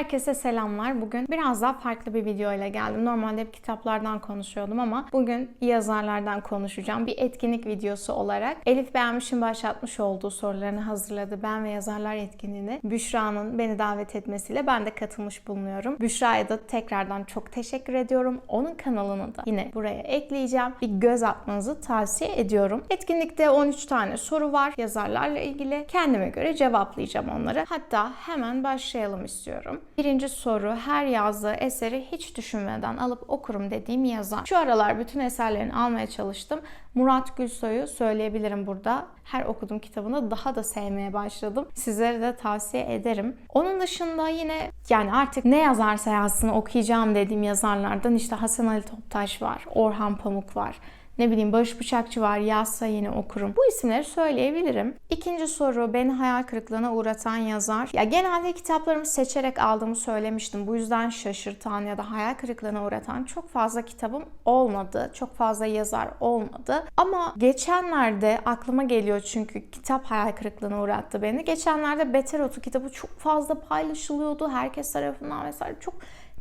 Herkese selamlar. Bugün biraz daha farklı bir video ile geldim. Normalde hep kitaplardan konuşuyordum ama bugün yazarlardan konuşacağım. Bir etkinlik videosu olarak Elif Beğenmiş'in başlatmış olduğu sorularını hazırladı. Ben ve yazarlar etkinliğine Büşra'nın beni davet etmesiyle ben de katılmış bulunuyorum. Büşra'ya da tekrardan çok teşekkür ediyorum. Onun kanalını da yine buraya ekleyeceğim. Bir göz atmanızı tavsiye ediyorum. Etkinlikte 13 tane soru var yazarlarla ilgili. Kendime göre cevaplayacağım onları. Hatta hemen başlayalım istiyorum. Birinci soru her yazdığı eseri hiç düşünmeden alıp okurum dediğim yazar. Şu aralar bütün eserlerini almaya çalıştım. Murat Gülsoy'u söyleyebilirim burada. Her okuduğum kitabını daha da sevmeye başladım. Sizlere de tavsiye ederim. Onun dışında yine yani artık ne yazarsa yazsın okuyacağım dediğim yazarlardan işte Hasan Ali Toptaş var, Orhan Pamuk var ne bileyim Barış Bıçakçı var yazsa yine okurum. Bu isimleri söyleyebilirim. İkinci soru beni hayal kırıklığına uğratan yazar. Ya genelde kitaplarımı seçerek aldığımı söylemiştim. Bu yüzden şaşırtan ya da hayal kırıklığına uğratan çok fazla kitabım olmadı. Çok fazla yazar olmadı. Ama geçenlerde aklıma geliyor çünkü kitap hayal kırıklığına uğrattı beni. Geçenlerde Beter Otu kitabı çok fazla paylaşılıyordu. Herkes tarafından vesaire çok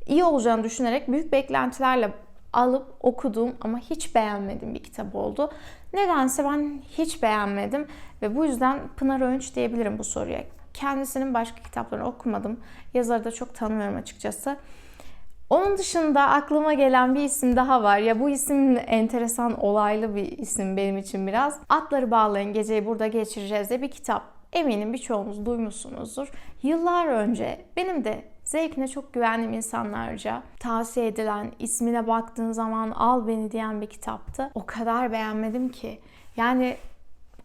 iyi olacağını düşünerek büyük beklentilerle alıp okuduğum ama hiç beğenmediğim bir kitap oldu. Nedense ben hiç beğenmedim ve bu yüzden Pınar Öğünç diyebilirim bu soruya. Kendisinin başka kitaplarını okumadım. Yazarı da çok tanımıyorum açıkçası. Onun dışında aklıma gelen bir isim daha var. Ya bu isim enteresan, olaylı bir isim benim için biraz. Atları Bağlayın Geceyi Burada Geçireceğiz de bir kitap. Eminim birçoğunuz duymuşsunuzdur. Yıllar önce benim de zevkine çok güvendiğim insanlarca tavsiye edilen, ismine baktığın zaman al beni diyen bir kitaptı. O kadar beğenmedim ki. Yani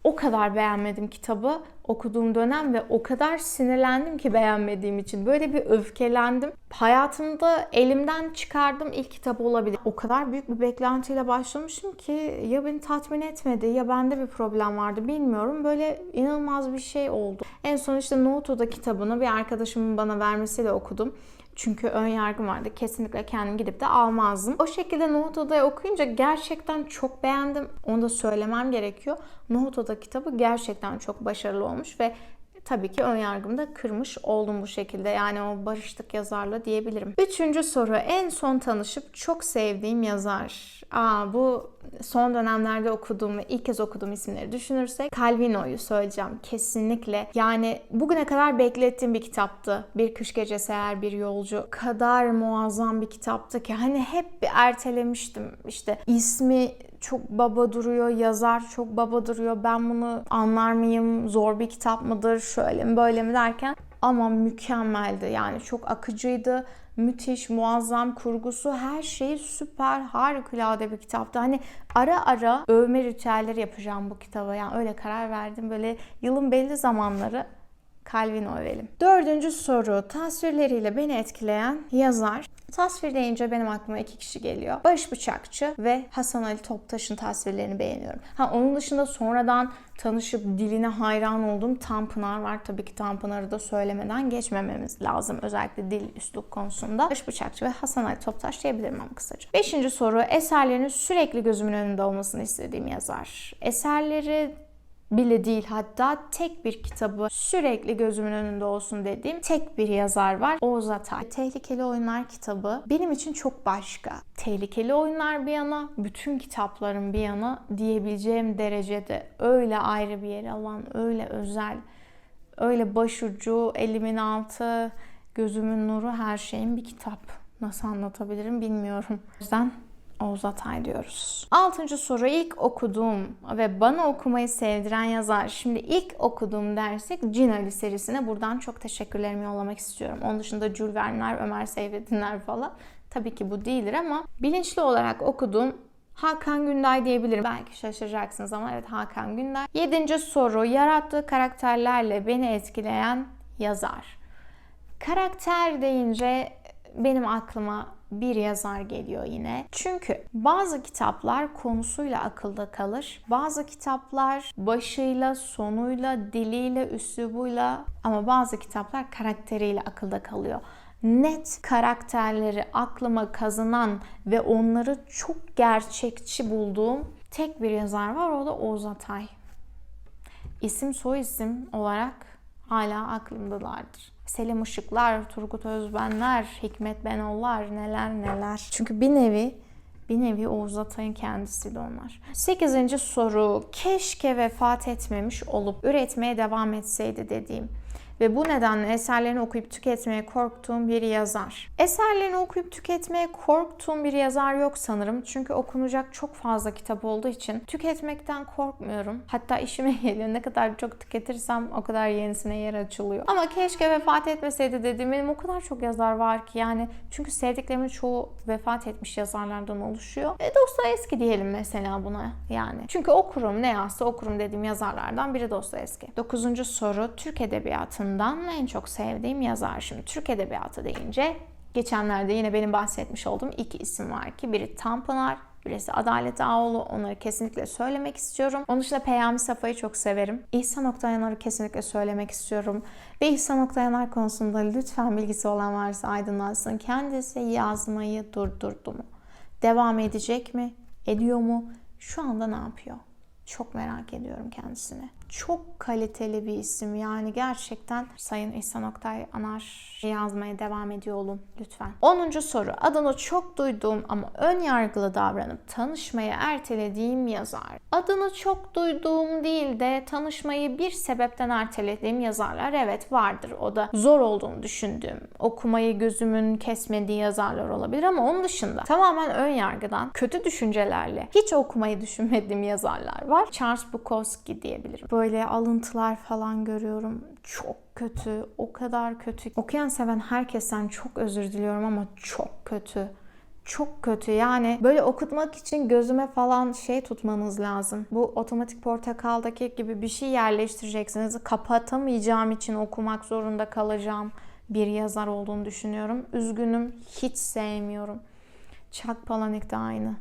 o kadar beğenmedim kitabı okuduğum dönem ve o kadar sinirlendim ki beğenmediğim için. Böyle bir öfkelendim. Hayatımda elimden çıkardığım ilk kitap olabilir. O kadar büyük bir beklentiyle başlamışım ki ya beni tatmin etmedi ya bende bir problem vardı bilmiyorum. Böyle inanılmaz bir şey oldu. En son işte Noto'da kitabını bir arkadaşımın bana vermesiyle okudum. Çünkü ön yargım vardı. Kesinlikle kendim gidip de almazdım. O şekilde Nohut Oda'yı okuyunca gerçekten çok beğendim. Onu da söylemem gerekiyor. Nohut Oda kitabı gerçekten çok başarılı olmuş ve tabii ki ön yargımı da kırmış oldum bu şekilde. Yani o barıştık yazarla diyebilirim. Üçüncü soru. En son tanışıp çok sevdiğim yazar. Aa, bu son dönemlerde okuduğum ve ilk kez okuduğum isimleri düşünürsek Calvino'yu söyleyeceğim kesinlikle. Yani bugüne kadar beklettiğim bir kitaptı. Bir Kış Gecesi Eğer Bir Yolcu. Kadar muazzam bir kitaptı ki hani hep bir ertelemiştim. İşte ismi çok baba duruyor, yazar çok baba duruyor. Ben bunu anlar mıyım? Zor bir kitap mıdır? Şöyle mi böyle mi derken ama mükemmeldi. Yani çok akıcıydı. Müthiş, muazzam kurgusu, her şeyi süper, harikulade bir kitaptı. Hani ara ara övme ritüelleri yapacağım bu kitaba. Yani öyle karar verdim. Böyle yılın belli zamanları Calvin Ovel'im. Dördüncü soru. Tasvirleriyle beni etkileyen yazar. Tasvir deyince benim aklıma iki kişi geliyor. Barış Bıçakçı ve Hasan Ali Toptaş'ın tasvirlerini beğeniyorum. Ha onun dışında sonradan tanışıp diline hayran olduğum Tanpınar var. Tabii ki Tanpınar'ı da söylemeden geçmememiz lazım. Özellikle dil üslup konusunda. Barış Bıçakçı ve Hasan Ali Toptaş diyebilirim ama kısaca. Beşinci soru. Eserlerinin sürekli gözümün önünde olmasını istediğim yazar. Eserleri bile değil hatta tek bir kitabı sürekli gözümün önünde olsun dediğim tek bir yazar var. Oğuz Atay. Tehlikeli Oyunlar kitabı benim için çok başka. Tehlikeli oyunlar bir yana, bütün kitapların bir yana diyebileceğim derecede öyle ayrı bir yer alan, öyle özel, öyle başucu, elimin altı, gözümün nuru her şeyin bir kitap. Nasıl anlatabilirim bilmiyorum. O yüzden Oğuz Atay diyoruz. Altıncı soru ilk okuduğum ve bana okumayı sevdiren yazar. Şimdi ilk okuduğum dersek Cin Ali serisine buradan çok teşekkürlerimi yollamak istiyorum. Onun dışında Jules Verne'ler, Ömer Seyfettinler falan. Tabii ki bu değildir ama bilinçli olarak okuduğum Hakan Günday diyebilirim. Belki şaşıracaksınız ama evet Hakan Günday. Yedinci soru yarattığı karakterlerle beni etkileyen yazar. Karakter deyince benim aklıma bir yazar geliyor yine. Çünkü bazı kitaplar konusuyla akılda kalır. Bazı kitaplar başıyla, sonuyla, diliyle, üslubuyla ama bazı kitaplar karakteriyle akılda kalıyor. Net karakterleri aklıma kazınan ve onları çok gerçekçi bulduğum tek bir yazar var o da Oğuz Atay. İsim soy isim olarak hala aklımdalardır. Selim Işıklar, Turgut Özbenler, Hikmet Benollar neler neler. Çünkü bir nevi bir nevi Oğuz Atay'ın kendisiydi onlar. Sekizinci soru. Keşke vefat etmemiş olup üretmeye devam etseydi dediğim ve bu nedenle eserlerini okuyup tüketmeye korktuğum bir yazar. Eserlerini okuyup tüketmeye korktuğum bir yazar yok sanırım. Çünkü okunacak çok fazla kitap olduğu için tüketmekten korkmuyorum. Hatta işime geliyor. Ne kadar çok tüketirsem o kadar yenisine yer açılıyor. Ama keşke vefat etmeseydi dediğim benim o kadar çok yazar var ki yani çünkü sevdiklerimin çoğu vefat etmiş yazarlardan oluşuyor. E Dostoyevski diyelim mesela buna yani. Çünkü okurum ne yazsa okurum dediğim yazarlardan biri Dostoyevski. Dokuzuncu soru Türk Edebiyatı'nın en çok sevdiğim yazar. Şimdi Türk Edebiyatı deyince geçenlerde yine benim bahsetmiş olduğum iki isim var ki biri Tanpınar, birisi Adalet Ağoğlu. Onları kesinlikle söylemek istiyorum. Onun dışında Peyami Safa'yı çok severim. İhsan Oktayanar'ı kesinlikle söylemek istiyorum. Ve İhsan Oktayanar konusunda lütfen bilgisi olan varsa aydınlansın. Kendisi yazmayı durdurdu mu? Devam edecek mi? Ediyor mu? Şu anda ne yapıyor? Çok merak ediyorum kendisini. Çok kaliteli bir isim yani gerçekten Sayın İhsan Oktay Anar yazmaya devam ediyor olun lütfen. 10. soru. Adını çok duyduğum ama ön yargılı davranıp tanışmayı ertelediğim yazar. Adını çok duyduğum değil de tanışmayı bir sebepten ertelediğim yazarlar evet vardır. O da zor olduğunu düşündüğüm, okumayı gözümün kesmediği yazarlar olabilir ama onun dışında tamamen ön yargıdan, kötü düşüncelerle hiç okumayı düşünmediğim yazarlar var. Charles Bukowski diyebilirim. Böyle alıntılar falan görüyorum. Çok kötü, o kadar kötü. Okuyan seven herkesten çok özür diliyorum ama çok kötü. Çok kötü yani böyle okutmak için gözüme falan şey tutmanız lazım. Bu otomatik portakaldaki gibi bir şey yerleştireceksiniz. Kapatamayacağım için okumak zorunda kalacağım bir yazar olduğunu düşünüyorum. Üzgünüm, hiç sevmiyorum. Chuck Palahniuk da aynı.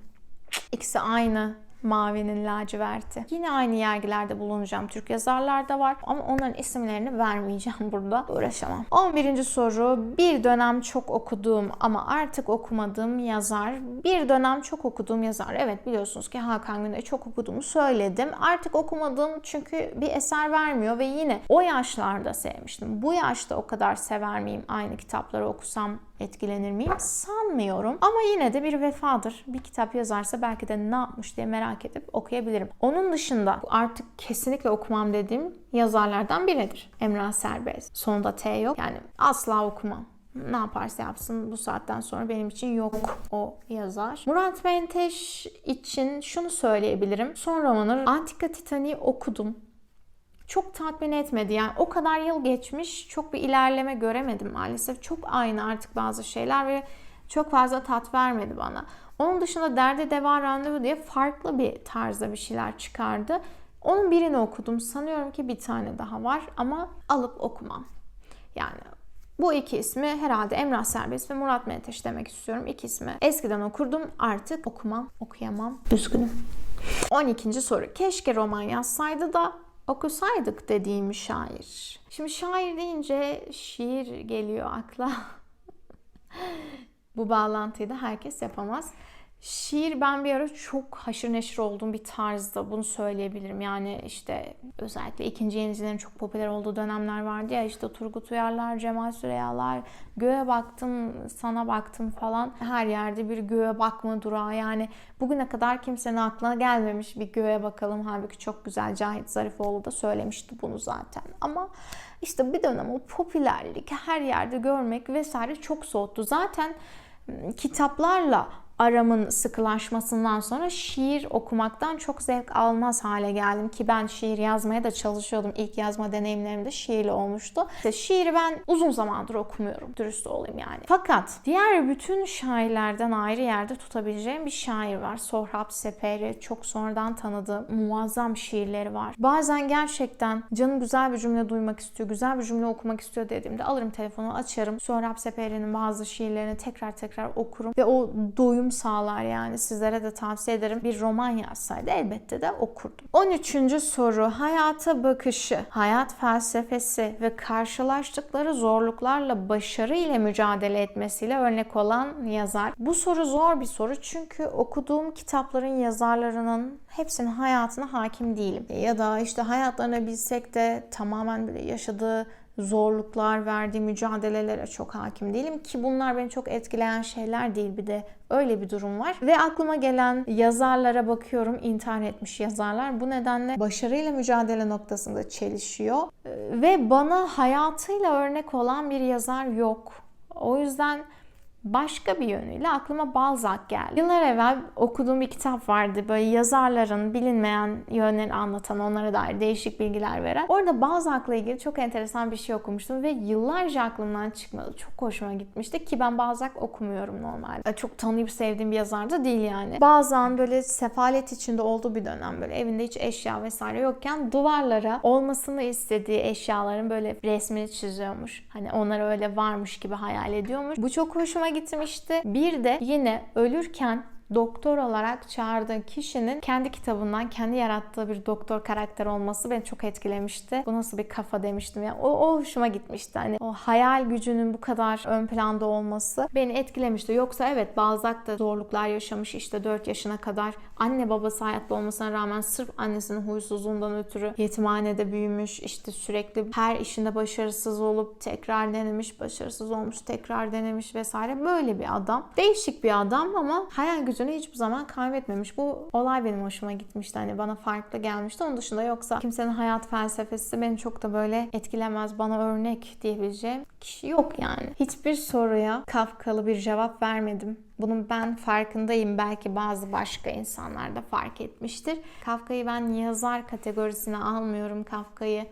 İkisi aynı mavinin laciverti. Yine aynı yergilerde bulunacağım. Türk yazarlar da var ama onların isimlerini vermeyeceğim burada. Uğraşamam. 11. soru. Bir dönem çok okuduğum ama artık okumadığım yazar. Bir dönem çok okuduğum yazar. Evet biliyorsunuz ki Hakan Güney'i çok okuduğumu söyledim. Artık okumadığım çünkü bir eser vermiyor ve yine o yaşlarda sevmiştim. Bu yaşta o kadar sever miyim aynı kitapları okusam etkilenir miyim? Sanmıyorum. Ama yine de bir vefadır. Bir kitap yazarsa belki de ne yapmış diye merak edip okuyabilirim. Onun dışında artık kesinlikle okumam dediğim yazarlardan biridir. Emrah Serbest. Sonunda T yok. Yani asla okumam ne yaparsa yapsın bu saatten sonra benim için yok o yazar. Murat Menteş için şunu söyleyebilirim. Son romanı Antika Titanic'i okudum çok tatmin etmedi. Yani o kadar yıl geçmiş çok bir ilerleme göremedim maalesef. Çok aynı artık bazı şeyler ve çok fazla tat vermedi bana. Onun dışında Derde Deva Randevu diye farklı bir tarzda bir şeyler çıkardı. Onun birini okudum. Sanıyorum ki bir tane daha var ama alıp okumam. Yani bu iki ismi herhalde Emrah Serbest ve Murat Menteş demek istiyorum. İki ismi eskiden okurdum artık okumam, okuyamam. Üzgünüm. 12. soru. Keşke roman yazsaydı da okusaydık dediğim şair. Şimdi şair deyince şiir geliyor akla. Bu bağlantıyı da herkes yapamaz. Şiir ben bir ara çok haşır neşir olduğum bir tarzda bunu söyleyebilirim. Yani işte özellikle ikinci yenicilerin çok popüler olduğu dönemler vardı ya işte Turgut Uyarlar, Cemal Süreyyalar, göğe baktım, sana baktım falan. Her yerde bir göğe bakma durağı yani bugüne kadar kimsenin aklına gelmemiş bir göğe bakalım. Halbuki çok güzel Cahit Zarifoğlu da söylemişti bunu zaten. Ama işte bir dönem o popülerlik her yerde görmek vesaire çok soğuttu. Zaten kitaplarla aramın sıkılaşmasından sonra şiir okumaktan çok zevk almaz hale geldim ki ben şiir yazmaya da çalışıyordum. İlk yazma deneyimlerim de şiirli olmuştu. İşte şiiri ben uzun zamandır okumuyorum. Dürüst olayım yani. Fakat diğer bütün şairlerden ayrı yerde tutabileceğim bir şair var. Sohrab Seperi. Çok sonradan tanıdığım muazzam şiirleri var. Bazen gerçekten canım güzel bir cümle duymak istiyor, güzel bir cümle okumak istiyor dediğimde alırım telefonu açarım. Sohrab Seperi'nin bazı şiirlerini tekrar tekrar okurum ve o doyum sağlar yani sizlere de tavsiye ederim. Bir roman yazsaydı elbette de okurdum. 13. soru hayata bakışı, hayat felsefesi ve karşılaştıkları zorluklarla başarı ile mücadele etmesiyle örnek olan yazar. Bu soru zor bir soru çünkü okuduğum kitapların yazarlarının hepsinin hayatına hakim değilim. Ya da işte hayatlarını bilsek de tamamen yaşadığı zorluklar, verdiği mücadelelere çok hakim değilim ki bunlar beni çok etkileyen şeyler değil bir de öyle bir durum var. Ve aklıma gelen yazarlara bakıyorum intihar etmiş yazarlar. Bu nedenle başarıyla mücadele noktasında çelişiyor. Ve bana hayatıyla örnek olan bir yazar yok. O yüzden başka bir yönüyle aklıma Balzac geldi. Yıllar evvel okuduğum bir kitap vardı. Böyle yazarların bilinmeyen yönlerini anlatan, onlara dair değişik bilgiler veren. Orada Balzac'la ilgili çok enteresan bir şey okumuştum ve yıllarca aklımdan çıkmadı. Çok hoşuma gitmişti ki ben Balzac okumuyorum normalde. Çok tanıyıp sevdiğim bir yazar da değil yani. Bazen böyle sefalet içinde olduğu bir dönem böyle evinde hiç eşya vesaire yokken duvarlara olmasını istediği eşyaların böyle resmini çiziyormuş. Hani onlara öyle varmış gibi hayal ediyormuş. Bu çok hoşuma gitmişti. Bir de yine ölürken doktor olarak çağırdığı kişinin kendi kitabından kendi yarattığı bir doktor karakter olması beni çok etkilemişti. Bu nasıl bir kafa demiştim ya. O, o hoşuma gitmişti. Hani o hayal gücünün bu kadar ön planda olması beni etkilemişti. Yoksa evet Balzac da zorluklar yaşamış işte 4 yaşına kadar. Anne babası hayatta olmasına rağmen sırf annesinin huysuzluğundan ötürü yetimhanede büyümüş. işte sürekli her işinde başarısız olup tekrar denemiş, başarısız olmuş, tekrar denemiş vesaire. Böyle bir adam. Değişik bir adam ama hayal gücünü hiçbir zaman kaybetmemiş. Bu olay benim hoşuma gitmişti. Hani bana farklı gelmişti. Onun dışında yoksa kimsenin hayat felsefesi beni çok da böyle etkilemez. Bana örnek diyebileceğim kişi yok yani. Hiçbir soruya Kafkalı bir cevap vermedim. Bunun ben farkındayım. Belki bazı başka insanlar da fark etmiştir. Kafka'yı ben yazar kategorisine almıyorum. Kafka'yı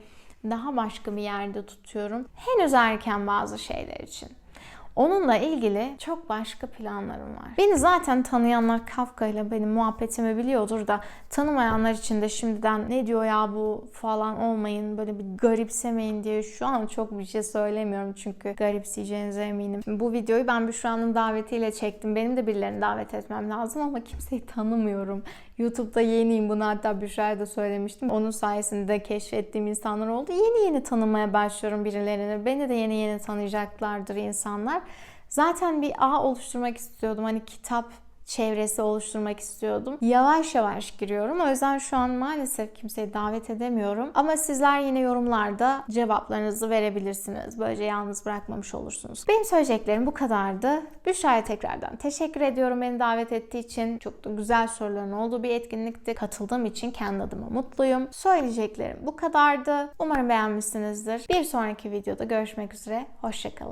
daha başka bir yerde tutuyorum. Henüz erken bazı şeyler için. Onunla ilgili çok başka planlarım var. Beni zaten tanıyanlar Kafka ile benim muhabbetimi biliyordur da tanımayanlar için de şimdiden ne diyor ya bu falan olmayın böyle bir garipsemeyin diye şu an çok bir şey söylemiyorum çünkü garipseyeceğinize eminim. Bu videoyu ben Büşra'nın davetiyle çektim. Benim de birilerini davet etmem lazım ama kimseyi tanımıyorum. YouTube'da yeniyim bunu hatta Büşra'ya da söylemiştim. Onun sayesinde keşfettiğim insanlar oldu. Yeni yeni tanımaya başlıyorum birilerini. Beni de yeni yeni tanıyacaklardır insanlar. Zaten bir ağ oluşturmak istiyordum. Hani kitap çevresi oluşturmak istiyordum. Yavaş yavaş giriyorum. O yüzden şu an maalesef kimseyi davet edemiyorum. Ama sizler yine yorumlarda cevaplarınızı verebilirsiniz. Böylece yalnız bırakmamış olursunuz. Benim söyleyeceklerim bu kadardı. Büşra'ya tekrardan teşekkür ediyorum beni davet ettiği için. Çok da güzel soruların olduğu bir etkinlikti. Katıldığım için kendi adıma mutluyum. Söyleyeceklerim bu kadardı. Umarım beğenmişsinizdir. Bir sonraki videoda görüşmek üzere. Hoşçakalın.